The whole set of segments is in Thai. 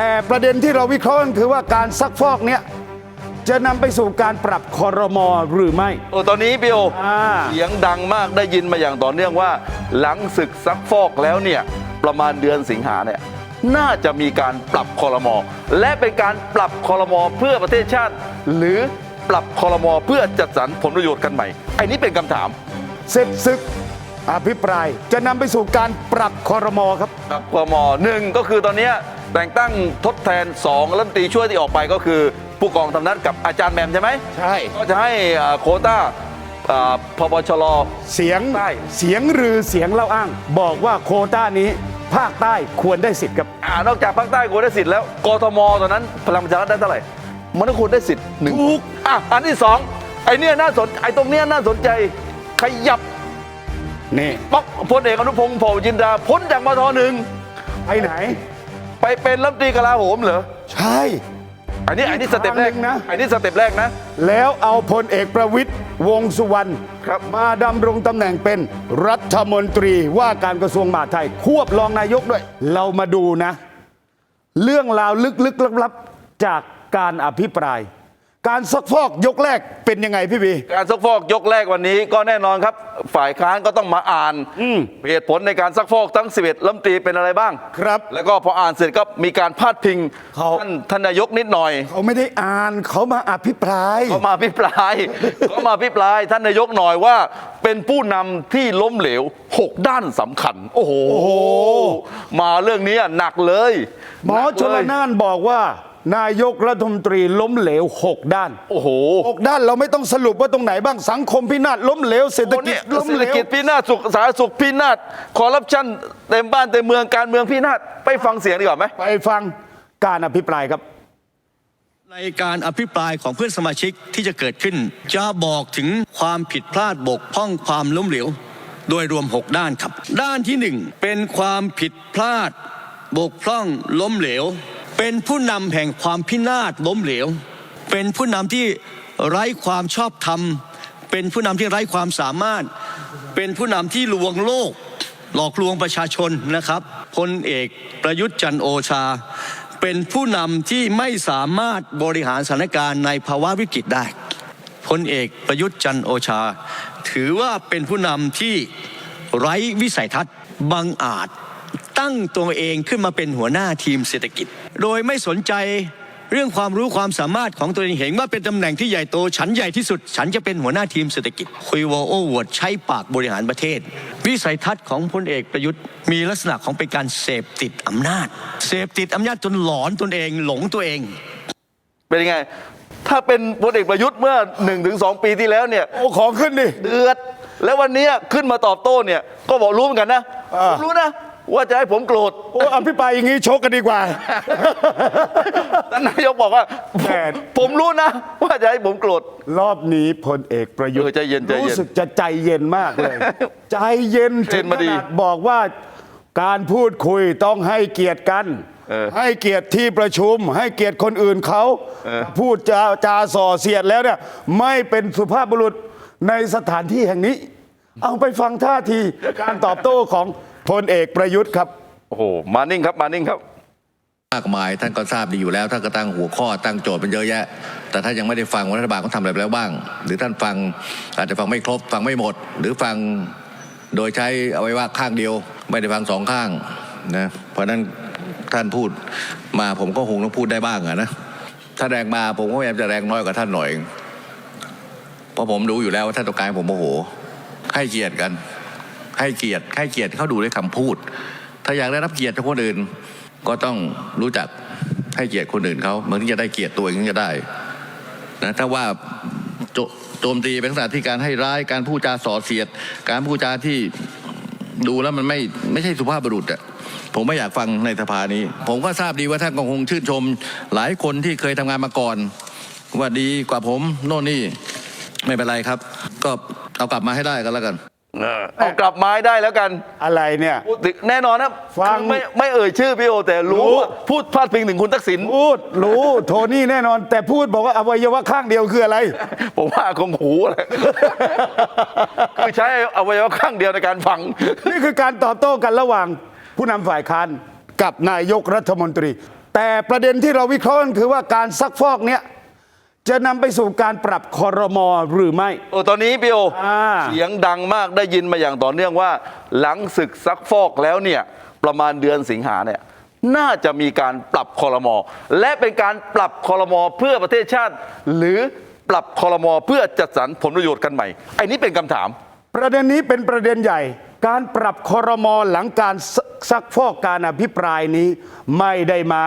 แต่ประเด็นที่เราวิเคราะห์กันคือว่าการซักฟอกเนี่ยจะนำไปสู่การปรับคอรมอหรือไม่ โอ้ตอนนี้พี่โออ่า เสียงดังมากได้ยินมาอย่างต่อเนื่องว่า หลังศึกซักฟอกแล้วเนี่ย ประมาณเดือนสิงหาเนี่ยน่าจะมีการปรับคอรมอและเป็นการปรับคอรมอเพื่อประเทศชาติ หรือปรับคอรมอเพื่อจัดสรรผลประโยชน์กันใหม่ไอ้นี้เป็นคำถาม เสร็จศึกอภิปราย จะนำไปสู่การปรับคอรมอครับปรับคอรมอหนึ่งก็คือตอนเนี้ย แต่งตั้งทดแทน2รัฐมนตรีช่วยที่ออกไปก็คือผู้กองทำนัดกับอาจารย์แหมมใช่ไหมใช่ ก็จะให้อ่าโควต้าอ่าพบชร เสียงใต้ เสียงหรือเสียงเล่าอ้าง บอกว่าโควต้านี้ ภาคใต้ควรได้สิทธิ์ครับ อ่านอกจากภาคใต้ควรได้สิทธิ์แล้วกทมตอนนั้นพลังประชารัฐได้เท่าไหร่มันก็ควรได้สิทธิ์หนึ่งถูก อะอันที่สองไอ้เนี่ยน่าสนไอ้ตรงเนี้ยน่าสนใจขยับนี่ป๊อกพลเอกอนุพงศ์เผ่าจินดาพ้นจากมทหนึ่งไปไหนไป เป็นรัฐมนตรีกลาโหมเหรอ ใช่ อันนี้อันนี้สเต็ปแรกทางหนึ่งนะ อันนี้สเต็ปแรกนะ แล้วเอาพลเอกประวิตยวงษ์สุวรรณครับมาดำรงตำแหน่งเป็นรัฐมนตรีว่าการกระทรวงมหาดไทย ควบรองนายกด้วย เรามาดูนะ เรื่องราวลึกๆลับๆจากการอภิปราย การซักฟอกยกแรกเป็นยังไงพี่บี การซักฟอกยกแรกวันนี้ก็แน่นอนครับ ฝ่ายค้านก็ต้องมาอ่านอืมเหตุผลในการซักฟอกทั้ง 11รัฐมนตรีเป็นอะไรบ้าง ครับ แล้วก็พออ่านเสร็จก็มีการพาดพิงเขาท่านท่านนายกนิดหน่อย เขาไม่ได้อ่านเขามาอภิปรายเขามาพิปรายเขามาพิปรายท่านนายกหน่อยว่า เป็นผู้นำที่ล้มเหลว 6 ด้านสำคัญ โอ้โหมาเรื่องนี้หนักเลย หมอชลนักเลยนานบอกว่า นายกรัฐมนตรีล้มเหลว 6 ด้านโอ้โห6ด้านเราไม่ต้องสรุปว่าตรงไหนบ้างสังคมพินาศล้มเหลวเศรษฐโอ้กิจเนี่ยล้มเศรษเหฐลวกิจพินาศสุขสาธารณสุขพินาศคอร์รัปชันเต็มบ้านเต็มเมืองการเมืองพินาศไปฟังเสียงดีกว่าไหมไปฟังการอภิปรายครับ ในการอภิปรายของเพื่อนสมาชิกที่จะเกิดขึ้น จะบอกถึงความผิดพลาดบกพร่องความล้มเหลว โดยรวม 6 ด้านครับ ด้านที่ 1 เป็นความผิดพลาดบกพร่องล้มเหลว เป็นผู้นำแห่งความพินาศล้มเหลว เป็นผู้นำที่ไร้ความชอบธรรม เป็นผู้นำที่ไร้ความสามารถ เป็นผู้นำที่ลวงโลก หลอกลวงประชาชนนะครับพลเอกประยุทธ์จันโอชา เป็นผู้นำที่ไม่สามารถบริหารสถานการณ์ในภาวะวิกฤตได้พลเอกประยุทธ์จันโอชา ถือว่าเป็นผู้นำที่ไร้วิสัยทัศน์บังอาจตั้งตัวเองขึ้นมาเป็นหัวหน้าทีมเศรษฐกิจ โดยไม่สนใจเรื่องความรู้ความสามารถของตัวเองเห็นว่าเป็นตำแหน่งที่ใหญ่โต ฉันใหญ่ที่สุด ฉันจะเป็นหัวหน้าทีมเศรษฐกิจ คุยวอโอ้อวดใช้ปากบริหารประเทศ วิสัยทัศน์ของพลเอกประยุทธ์มีลักษณะของเป็นการเสพติดอำนาจ เสพติดอำนาจจนหลอนตนเอง หลงตัวเอง เป็นยังไง ถ้าเป็นพลเอกประยุทธ์เมื่อ1นถึงสปีที่แล้วเนี่ยโอ้ของขึ้นดิเดือด แล้ววันนี้ขึ้นมาตอบโต้เนี่ยก็บอกรู้เหมือนกันนะอ่าผมรู้นะ ว่าจะให้ผมโกรธโอ้อภิปรายอย่างนี้ชกกันดีกว่า ท่านนายกบอกว่าผมแต่ผมรู้นะ ว่าจะให้ผมโกรธ รอบนี้พลเอกประยุทเอธ์อใจเย็นใจเย็นรู้สึกจะใจเย็นมากเลย ใจเย็นเย็นมาดีถึงขนาบอกว่าการพูดคุยต้องให้เกียรติกัน เออให้เกียรติที่ประชุม ให้เกียรติคนอื่นเขาเออ พูดจาจาส่อเสียดแล้วเนี่ยไม่เป็นสุภาพบุรุษในสถานที่แห่งนี้ เอาไปฟังท่าทีการตอบโต้ของ พลเอกประยุทธ์ครับ โอ้โห มานิ่งครับ มานิ่งครับ มากมายท่านก็ทราบดีอยู่แล้วท่านก็ตั้งหัวข้อตั้งโจทย์มันเยอะแยะ แต่ถ้านยังไม่ได้ฟังว่ารัฐบาลเขาทำอะไรไปแล้วบ้าง หรือท่านฟังอาจจะฟังไม่ครบฟังไม่หมด หรือฟังโดยใช้เอาไว้ว่าข้างเดียว ไม่ได้ฟังสองข้างนะเพราะฉะนั้นท่านพูดมาผมก็คงต้องพูดได้บ้างอะนะถ้าแรงมาผมก็พยายามจะแรงน้อยกว่าท่านหน่อยเพราะผมรู้อยู่แล้วว่าท่านต้องการให้ผมโมโหให้เกียรติกัน ให้เกียรติให้เกียรติเขาดูด้วยคำพูด ถ้าอยากได้รับเกียรติจากคนอื่น ก็ต้องรู้จักให้เกียรติคนอื่นเขามันถึงจะได้เกียรติตัวเองถึงจะได้นะถ้าว่าโจจมตีเป็นลักษณะที่การให้ร้ายการพูดจาส่อเสียด การพูดจาที่ดูแล้วมันไม่ไม่ใช่สุภาพบุรุษอะผมไม่อยากฟังในสภานี้ ผมก็ทราบดีว่าท่านก็คงชื่นชม หลายคนที่เคยทำงานมาก่อน ว่าดีกว่าผมโน่นนี่ไม่เป็นไรครับ ก็เอากลับมาให้ได้ก็แล้วกัน เออเอากลับไม้ได้แล้วกัน อะไรเนี่ยพูดถึงแน่นอนนะฟัง คือไม่ไม่เอ่ยชื่อพี่โอ แต่รู้รู้ว่าพูดพาดพิงถึงคุณทักษิณพูดรู้โทนี่แน่นอน แต่พูดบอกว่าอวัยวะข้างเดียวคืออะไร ผมว่าคงหูแหละคือใช้อวัยวะข้างเดียวในการฟัง นี่คือการตอบโต้กันระหว่างผู้นำฝ่ายค้านกับนายกรัฐมนตรี แต่ประเด็นที่เราวิเคราะห์กันคือว่าการซักฟอกเนี้ย จะนำไปสู่การปรับคอรมอหรือไม่ โอ้ตอนนี้พี่โออ่า เสียงดังมากได้ยินมาอย่างต่อเนื่องว่า หลังศึกซักฟอกแล้วเนี่ย ประมาณเดือนสิงหาเนี่ยน่าจะมีการปรับคอรมอ และเป็นการปรับคอรมอเพื่อประเทศชาติ หรือปรับคอรมอเพื่อจัดสรรผลประโยชน์กันใหม่ไอ้นี้เป็นคำถาม ประเด็นนี้เป็นประเด็นใหญ่ การปรับคอรมอหลังการซซักฟอกการอภิปรายนี้ ไม่ได้มา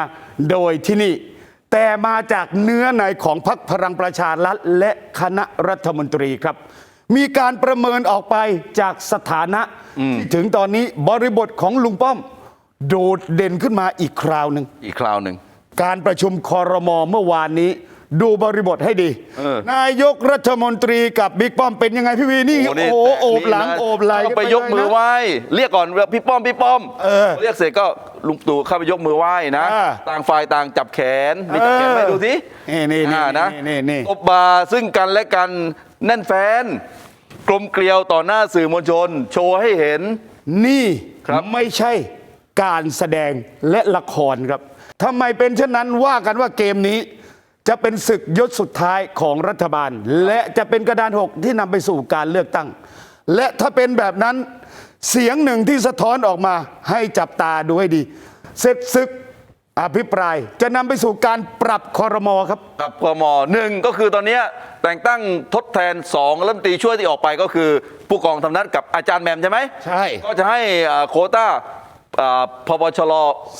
โดยที่นี่ แต่มาจากเนื้อในของพรรคพลังประชารัฐและคณะรัฐมนตรีครับ มีการประเมินออกไปจากสถานะที่ถึงตอนนี้บริบทของลุงป้อม โดดเด่นขึ้นมาอีกคราวหนึ่งอีกคราวหนึ่งการประชุมคอรมอเมื่อวานนี้ ดูบริบทให้ดี เออนายกรัฐมนตรีกับบิ๊กป้อมเป็นยังไงพี่วีนี่โอ้โอ้นี่โหโอบหลังนี่นะโอบไหล่เข้าไปนยกมือเลนะไหว้ เรียกก่อนว่าพี่ป้อมพี่ป้อมเออเรียกเสร็จก็ลุงตู่เข้าไปยกมือไหว้นะอ่าต่างฝ่ายต่างจับแขนมีจับแขนเออไหมดูสินี่นี่นี่อ่านะนี่นี่ ตบบาซึ่งกันและกันแน่นแฟน กลมเกลียวต่อหน้าสื่อมวลชน โชว์ให้เห็น นี่ครับ ไม่ใช่การแสดงและละครครับทำไมเป็นเช่นนั้นว่ากันว่าเกมนี้ จะเป็นศึกยศสุดท้ายของรัฐบาล และจะเป็นกระดานหกที่นำไปสู่การเลือกตั้ง และถ้าเป็นแบบนั้นเสียงหนึ่งที่สะท้อนออกมาให้จับตาดูให้ดี เสร็จศึกอภิปรายจะนำไปสู่การปรับคอรมอครับ กับกมหนึ่งก็คือตอนเนี้ยแต่งตั้งทดแทนสองรัฐมนตรีช่วยที่ออกไปก็คือ ผู้กองธรรมนัฐกับอาจารย์แหมมใช่ไหมใช่ ก็จะให้อ่าโควต้าอ่าพบชร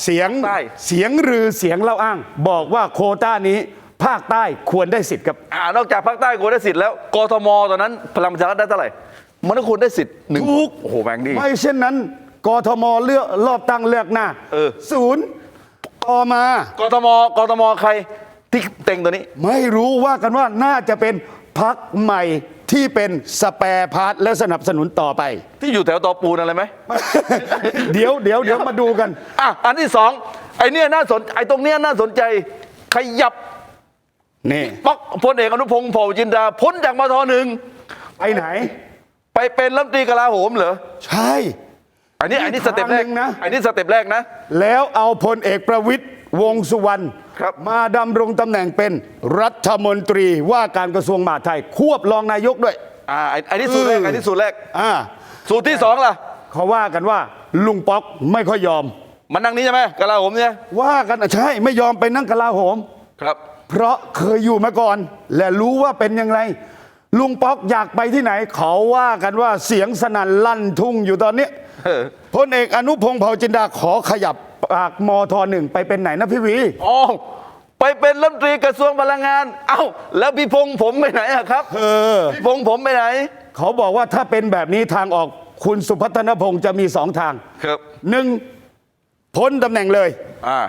เสียงใต้เสียงรือเสียงเล่าอ้าง บอกว่าโควต้านี้ ภาคใต้ควรได้สิทธิ์ครับ อ่านอกจากภาคใต้ควรได้สิทธิ์แล้วกทมตอนนั้นพลังประชารัฐได้เท่าไหร่ มันก็ควรได้สิทธิ์หนึ่งถูก โอ้โหแบงค์ดี ไม่เช่นนั้นกทมเลือกรอบตั้งเลือกหน้าเออ ศูนย์ต่อมา กทมกทมใครที่เต็งตัวนี้ ไม่รู้ว่ากันว่าน่าจะเป็นพักใหม่ที่เป็นสแปรพาร์ทและสนับสนุนต่อไป ที่อยู่แถวตอปูนอะไรไหม เดี๋ยวเดี๋ยวเดี๋ยวมาดูกัน อะ อันที่สองไอ้เนี่ยน่าสนไอ้ตรงเนี้ยน่าสนใจขยับ นี่ปักพลเอกอนุพงศ์เผ่าจินดาพ้นจากมทหนึ่งไปไหน ไปเป็นรัฐมนตรีกลาโหมเหรอใช่ อันนี้อันนี้สเต็ปแรกทางหนึ่งนะ อันนี้สเต็ปแรกนะ แล้วเอาพลเอกประวิตยวงษ์สุวรรณครับมาดำรงตำแหน่งเป็นรัฐมนตรีว่าการกระทรวงมหาดไทย ควบรองนายกด้วยอ่าอันอันนี้สูตรแรกเอออัอันนี้สูตรแรกอ่าสูตรที่สองล่ะเขาว่ากันว่าลุงป๊อกไม่ค่อยยอม มันนั่งนี้ใช่ไหมกลาโหมเนี่ยว่ากันอะใช่ไม่ยอมไปนั่งกลาโหมครับ เพราะเคยอยู่มาก่อน และรู้ว่าเป็นยังไงลุงป๊อกอยากไปที่ไหน เขาว่ากันว่าเสียงสนั่นลั่นทุ่งอยู่ตอนนี้เออพลเอกอนุพงศ์เผ่าจินดาขอขยับปากมทหนึ่งไปเป็นไหนนะพี่หวีอ๋อไปเป็นรัฐมนตรีกระทรวงพลังงาน เอ้า แล้วพี่พงษ์ผมไปไหนอะครับ เออ พี่พงษ์ผมไปไหน เขาบอกว่าถ้าเป็นแบบนี้ทางออกคุณสุพัฒนพงศ์จะมีสองทาง ครับหนึ่งพ้นตำแหน่งเลย อ่า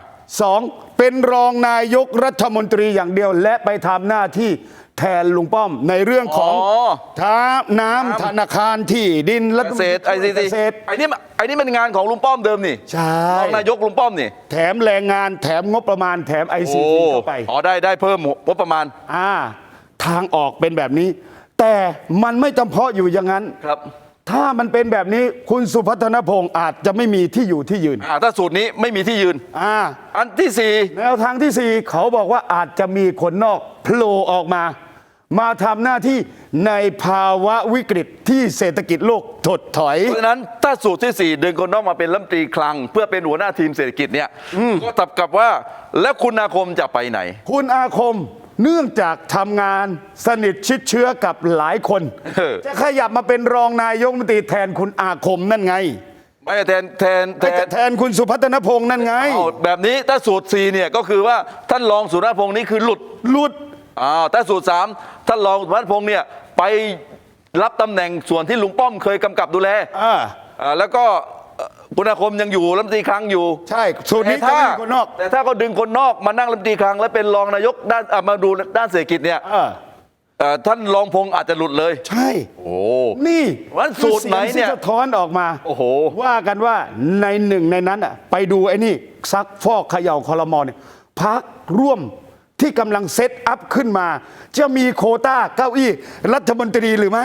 สองเป็นรองนายกรัฐมนตรีอย่างเดียว และไปทำหน้าที่แทนลุงป้อมในเรื่องของอ๋อ ท้าน้ำธนาคารที่ดินรัฐเกมนษตรีตรไอซีเกษตรไอ้นี่มันไอ้นี่มันงานของลุงป้อมเดิมนี่ใช่รองนายกลุงป้อมนี่แถมแรงงานแถมงบประมาณแถมไอซีโอ้เข้าไป อ๋อได้ได้เพิ่มงบประมาณ อ่า ทางออกเป็นแบบนี้ แต่มันไม่จำเพาะอยู่อย่างนั้น ครับ ถ้ามันเป็นแบบนี้คุณสุพัฒนพงศ์อาจจะไม่มีที่อยู่ที่ยืนอ่าถ้าสูตรนี้ไม่มีที่ยืน อ่าอันที่สี่แนวทางที่สี่เขาบอกว่าอาจจะมีคนนอกโผล่ออกมา มาทำหน้าที่ในภาวะวิกฤตที่เศรษฐกิจโลกถดถอย เพราะฉะนั้นถ้าสูตรที่สี่ดึงคนนอกมาเป็นรัฐมนตรีคลัง เพื่อเป็นหัวหน้าทีมเศรษฐกิจเนี่ยก็ตับกับว่าแล้วคุณอาคมจะไปไหน คุณอาคม เนื่องจากทำงานสนิทชิดเชื้อกับหลายคนเออจะขยับมาเป็นรองนายกรัฐมนตรีแทนคุณอาคมนั่นไงไม่แทนแทนแทไม่จะนแทนคุณสุพัฒนพงศ์นั่นไงเอาแบบนี้ถ้าสูตรสี่เนี่ยก็คือว่าท่านรองสุรพงศ์นี่คือหลุดหลุดอ้าวถ้าสูตรสามท่านรองสุรพงศ์เนี่ยไปรับตำแหน่งส่วนที่ลุงป้อมเคยกำกับดูแลอ่าอ่าแล้วก็เอ่อ คุณอาคมยังอยู่รัฐมนตรีคลังอยู่ใช่สูตรนี้จะแต่ไม่ถ้ามีคนนอก แต่ถ้าเขาดึงคนนอกมานั่งรัฐมนตรีคลัง และเป็นรองนายกด้านอะมาดูด้านเศรษฐกิจเนี่ยอ่าเอ่อท่านรองพงศ์อาจจะหลุดเลย ใช่ โอ้ นี่วันสูตรไหนเนี่ยคือสีงที่สะท้อนออกมาโอ้โห ว่ากันว่าในหนึ่งในนั้นอะไปดูไอ้นี่ซักฟอกเขย่าคอรมอเนี่ยพักร่วมที่กำลังเซตอัพขึ้นมา จะมีโควต้าเก้าอี้รัฐมนตรีหรือไม่